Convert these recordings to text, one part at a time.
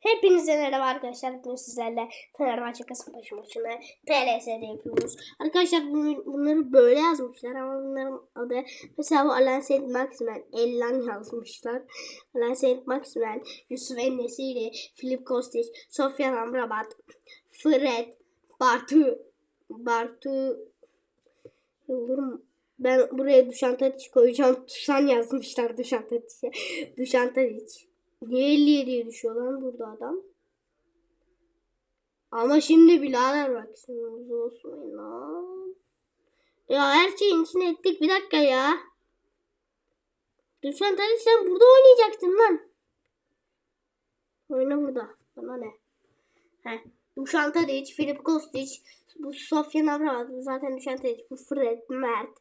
Hepinize merhaba arkadaşlar. Bugün sizlerle Fenerbahçe Kasımpaşa maçını PLS'de yapıyoruz. Arkadaşlar bunları böyle yazmışlar ama bunların adı mesela Alan Saint Maximen Ellan yazmışlar. Alan Saint Maximen, Yusuf Ennesiri, Filip Kostic, Sofyan Amrabat, Fred, Bartu, Bartu Yıldırım ben buraya Duşan Tadiç koyacağım. Duşan yazmışlar Duşan Tadiç'e. Duşan Tadiç. Niye 57'ye düşüyor lan burada adam? Ama şimdi birader bak sinirimiz olsun lan. Ya her şeyin içine ettik bir dakika ya. Duşan Tadiç sen burada oynayacaksın lan. Oyna burada. Bana ne? He. Duşan Tadiç, Filip Kostic, bu Sofyan Amrabat, zaten Duşan Tadiç, bu Fred, Mert,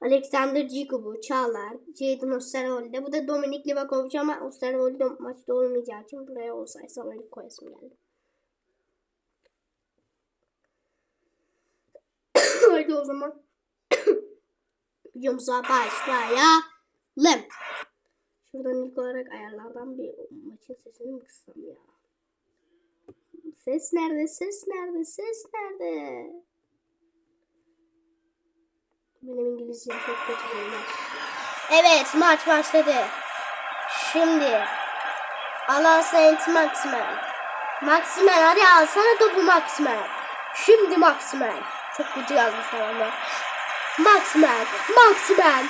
Alexander Cikubu, Çağlar, Jadon Osterwolde. Bu da Dominik Livakovic ama Osterwolde maçta olmayacağı için buraya olsaysa öyle koyasım geldi. Haydi o zaman videomuza başlayalım. Şuradan ilk olarak ayarlardan bir maçın sesini mi kıssam ya? Ses nerede? Ses nerede? Ses nerede? Benim İngilizcem çok kötü beyler. Evet maç başladı. Şimdi Alan Saint Maximen. Maximen hadi alsana topu Maximen. Şimdi Maximen. Çok kötü yazmışlar ama. Maximen, Maximen,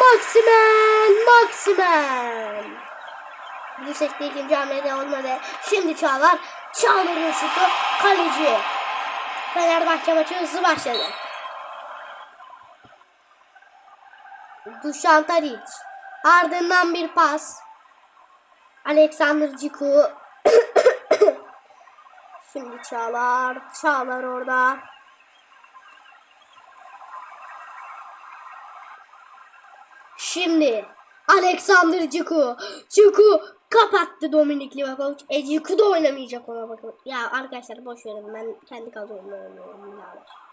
Maximen, Maximen. Bu sekte ikinci hamlede olmadı. Şimdi Çağlar. Çağlar'ın şutu kaleci. Fenerbahçe maçı hızlı başladı. Dušan Tadić. Ardından bir pas. Alexander Ciku. Şimdi Çağlar. Çağlar orada. Şimdi Alexander Ciku. Ciku kapattı Dominik Livakovic. E Ciku da oynamayacak ona bakın. Ya arkadaşlar boş verin ben kendi kadromla oynuyorum. birader.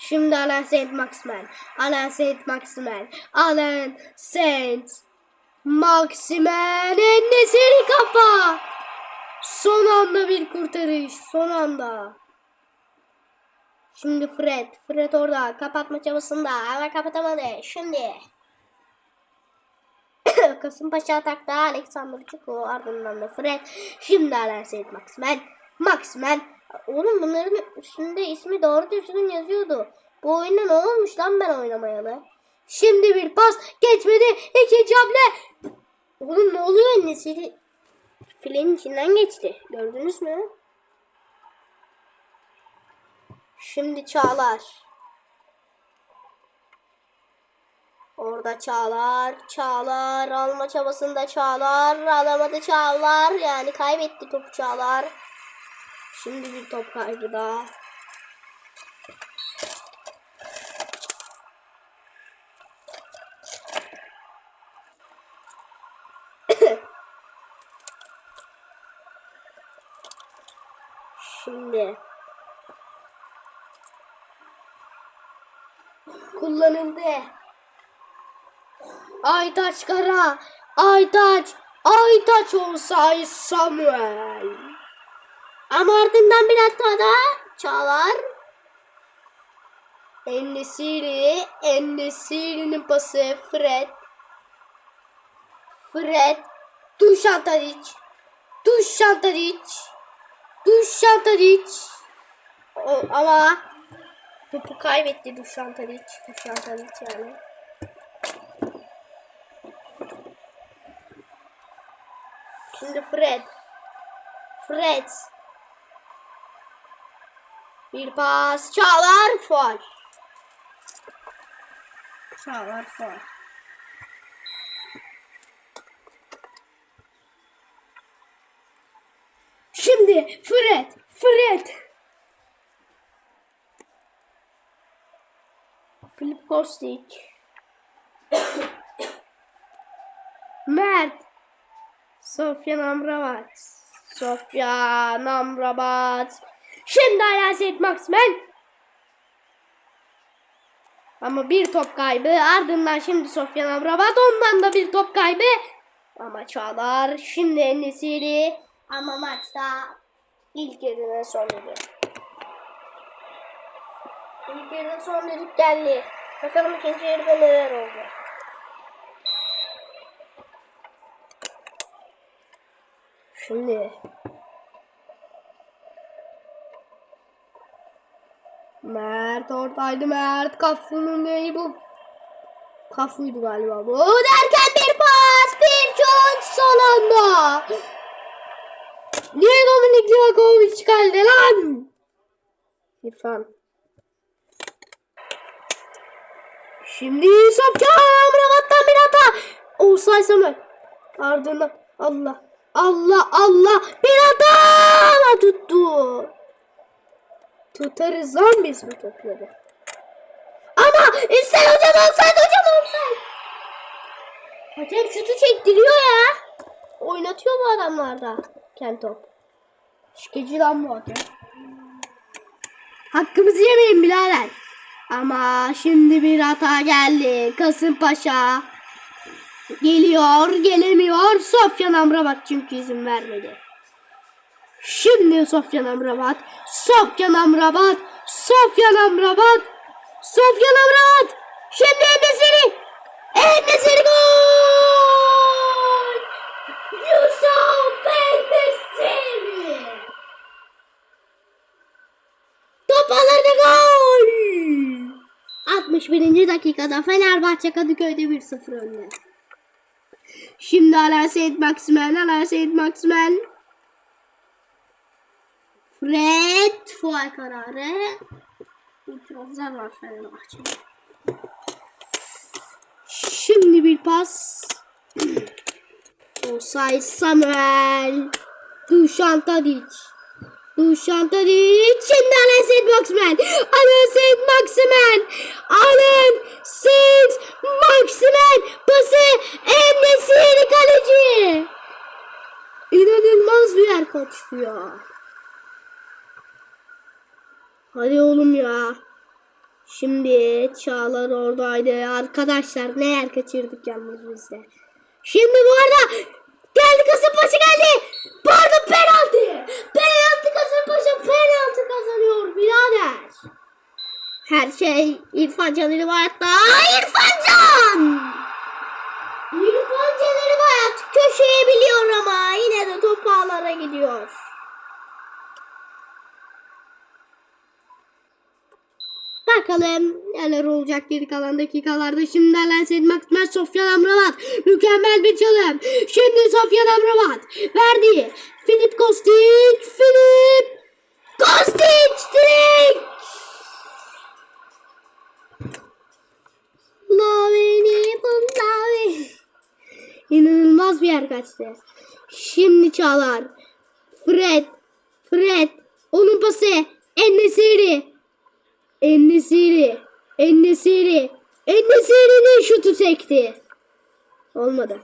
Şimdi Alan Saint Maximen. Alan Saint Maximen. Alan Saint Maximen. Enesiri kafa. Son anda bir kurtarış. Son anda. Şimdi Fred. Fred orada. Kapatma çabasında. Ama kapatamadı. Şimdi. Kasımpaşa atakta Alexander Çuko ardından da Fred. Şimdi Alan Saint Maximen. Maximen. Oğlum bunların üstünde ismi doğru düzgün yazıyordu. Bu oyunda ne olmuş lan ben oynamayalı? Şimdi bir pas geçmedi. İkinci hamle. Oğlum ne oluyor Nesiri? Filenin içinden geçti. Gördünüz mü? Şimdi Çağlar. Orada Çağlar, Çağlar alma çabasında Çağlar alamadı Çağlar yani kaybetti topu Çağlar. Şimdi bir top kaybı daha. Şimdi kullanıldı. Aytaç Kara. Aytaç. Aytaç olsay Samuel. Ama ardından bir hata daha. Çağlar. Ennesiri. Ennesiri'nin pası. Fred. Fred. Dušan Tadić. Dušan Tadić. Dušan Tadić. Ama topu kaybetti Dušan Tadić. Dušan Tadić yani. Şimdi Fred. Fred. Bir pas. Çağlar. Faul. Çağlar faul. Şimdi Fred. Fred. Filip Kostic. Mert. Sofyan Amrabat. Sofyan Amrabat. Şimdi Alaset Maximen. Ama bir top kaybı. Ardından şimdi Sofyan Amrabat. Ondan da bir top kaybı. Ama Çağlar. Şimdi Enesiri. Ama maçta ilk yarıda son düdük. İlk yarıda son düdük geldi. Bakalım ikinci yarıda neler oldu. Şimdi Mert oradaydı Mert Kafu'nun neyi bu? Kafu'ydu galiba bu. Derken bir pas bir şut son anda. Niye Dominik Livakovic geldi lan? İrfan. Şimdi Sofyan Amrabat'tan bir hata. Offside Samuel. Ardından Allah. Allah Allah. Bir hata Tutarız lan biz bu topları. Ama İstel hocam offside hocam offside. Hocam şutu çektiriyor ya. Oynatıyor bu adamlarda. Kentop. Şikeci lan bu adam. Hakkımızı yemeyin birader. Ama şimdi bir hata geldi. Kasımpaşa geliyor, gelemiyor. Sofyan Amrabat çünkü izin vermedi. Şimdi Sofyan Amrabat, Sofyan Amrabat, Sofyan Amrabat, Sofyan Amrabat. Şimdi Enesiri, Enesiri gol! Yusuf Enesiri. Top alırdı gol! 61. dakikada Fenerbahçe Kadıköy'de 1-0 önde. Şimdi Alan Seyit Maximen, Alan Seyit Maximen. Fred faal kararı. İtirazlar var Fenerbahçe'de. Şimdi bir pas. Osay Samuel. Dušan Tadic. Dušan Tadic. Şimdi Alan Seyit Maximen. Alan Seyit Maximen. Alan Seyit Maximen. Pası Enesiri kaleci. İnanılmaz bir yer kaçıyor. Hadi oğlum ya. Şimdi Çağlar oradaydı. Arkadaşlar ne yer kaçırdık yalnız biz de. Şimdi bu arada geldi Kasımpaşa geldi. Arada penaltı. Penaltı Kasımpaşa penaltı kazanıyor birader. Her şey İrfan Can Bayat'ta. İrfan Can! İrfan Can Bayat köşeyi biliyor ama yine de top ağlara gidiyor. Bakalım neler olacak geri kalan dakikalarda. Şimdi Alan Seyit Maksimen Sofyan Amrabat. Mükemmel bir çalım. Şimdi Sofyan Amrabat. Verdi. Filip Kostic. Filip Kostic direkt. Laveni Lavi. İnanılmaz bir yer kaçtı. Şimdi Çağlar. Fred. Fred. Onun pası. Ennesiri. Ennesiri. Ennesiri. Ennesiri'nin şutu çekti. Olmadı.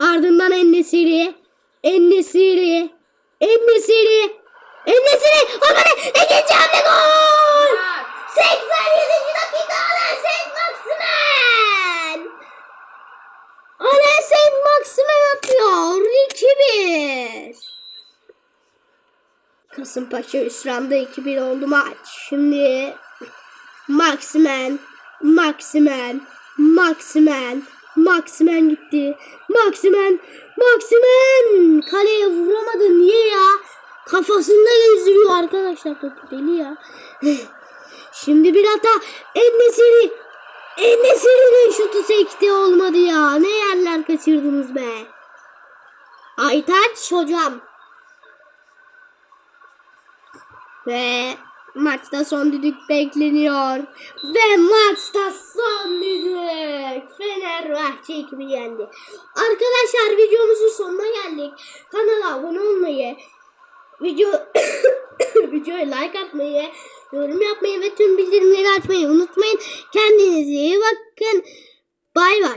Ardından Ennesiri. Ennesiri. Ennesiri. Ennesiri. Olmadı. İkinci hamle gol. 87. dakika Alan Saint Maximen. Alan Saint Maximen atıyor. 2-1. Kasımpaşa Üsran'da 2-1 oldu maç. Şimdi Maximen, Maximen, Maximen, Maximen gitti. Maximen, Maximen kaleye vuramadı. Niye ya? Kafasında gezdiriyor arkadaşlar topu deli ya. Şimdi bir hata Ennesiri Ennesiri'nin şutu sekti olmadı ya. Ne yerler kaçırdınız be. Aytaç hocam. Ve maçta son düdük bekleniyor. Ve maçta son düdük. Fenerbahçe 2 yendi. Arkadaşlar videomuzun sonuna geldik. Kanala abone olmayı, video videoya like atmayı, yorum yapmayı ve tüm bildirimleri açmayı unutmayın. Kendinize iyi bakın. Bay bay.